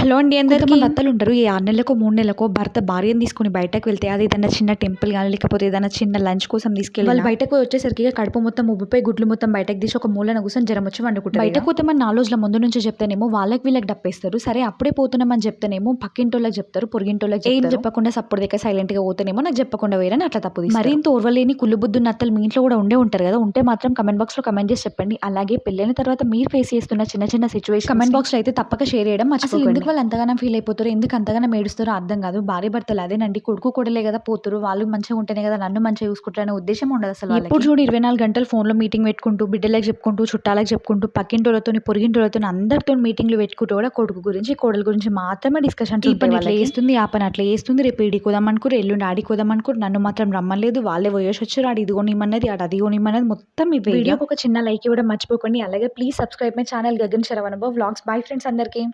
Hello అండి అందరికీ. అత్తలు ఉంటారు ఈ ఆరు నెలలకో మూడు నెలలకో భర్త భార్యను తీసుకుని బయటకు వెళ్తే అది ఏదైనా చిన్న టెంపుల్ కానీ లేకపోతే ఏదైనా చిన్న లంచ్ కోసం తీసుకెళ్ళి వాళ్ళు బయటకు వచ్చేసరికి కడుపు మొత్తం ఉబ్బిపోయి గుడ్లు మొత్తం బయటకు తీసి ఒక మూలన కూర్చొని జ్వరం వచ్చి వండుకుంటారు బయటకు పోతామని రోజుల ముందు నుంచి చెప్తేనేమో వాళ్ళకి వీళ్ళకి డప్పేస్తారు. సరే అప్పుడే పోతున్నామని చెప్తేనేమో పక్కింటోళ్ళకి చెప్తారు పొరిగింటోళ్ళకి ఏం చెప్పకుండా సప్పుడు దగ్గర సైలెంట్గా పోతేనేమో నాకు చెప్పకుండా వేరని అట్లా తప్పు. మరి ఇంత ఓర్వలేని కుళ్ళు బుద్ధు నత్తలు మీ ఇంట్లో కూడా ఉండే ఉంటారు కదా ఉంటే మాత్రం కమెంట్ బాక్స్లో కమెంట్ చేసి చెప్పండి. అలాగే పెళ్ళైన తర్వాత మీరు ఫేస్ చేస్తున్న చిన్న చిన్న సిచువేషన్ కమెంట్ బాక్స్లో అయితే తప్పక షేర్ చేయడం మర్చిపోకండి. వాళ్ళు అంతగానం ఫీల్ అయిపోతారు ఎందుకు అంతగానం ఏడుస్తారో అర్థం కాదు. భార్య భర్తలు అదేనండి కొడుకు కొడలే కదా పోతారు. వాళ్ళు మంచిగా ఉంటేనే కదా నన్ను మంచిగా చూసుకుంటారనే ఉద్దేశం ఉండదు అసలు ఎప్పుడు చూడు ఇరవై నాలుగు గంటలు ఫోన్లో మీటింగ్ పెట్టుకుంటూ బిడ్డలకు చెప్పుకుంటూ చుట్టాలకు చెప్పుకుంటూ పక్కింటోళ్ళతో పొరిగింటోళ్ళతో అందరితో మీటింగ్లు పెట్టుకుంటూ కూడా కొడుకు గురించి కోడల గురించి మాత్రమే డిస్కషన్ ఈ పని అట్లా చేస్తుంది ఆ పని అట్లా చేస్తుంది. రేపు ఈడికి పోదాం అనుకోరు ఎల్లుండి ఆడికి పోదాం అనుకోరు నన్ను మాత్రం రమ్మలేదు వాళ్ళే పోయేసి వచ్చారు. ఆడు ఇది కొనిమ్మన్నది ఆడు అది కొనిమ్మన్నది మొత్తం ఈ వీడియోకి ఒక చిన్న లైక్ ఇవ్వడం మర్చిపోకండి. అలాగే please subscribe my channel Gagan Saravanababu vlogs bye friends అందరికీ.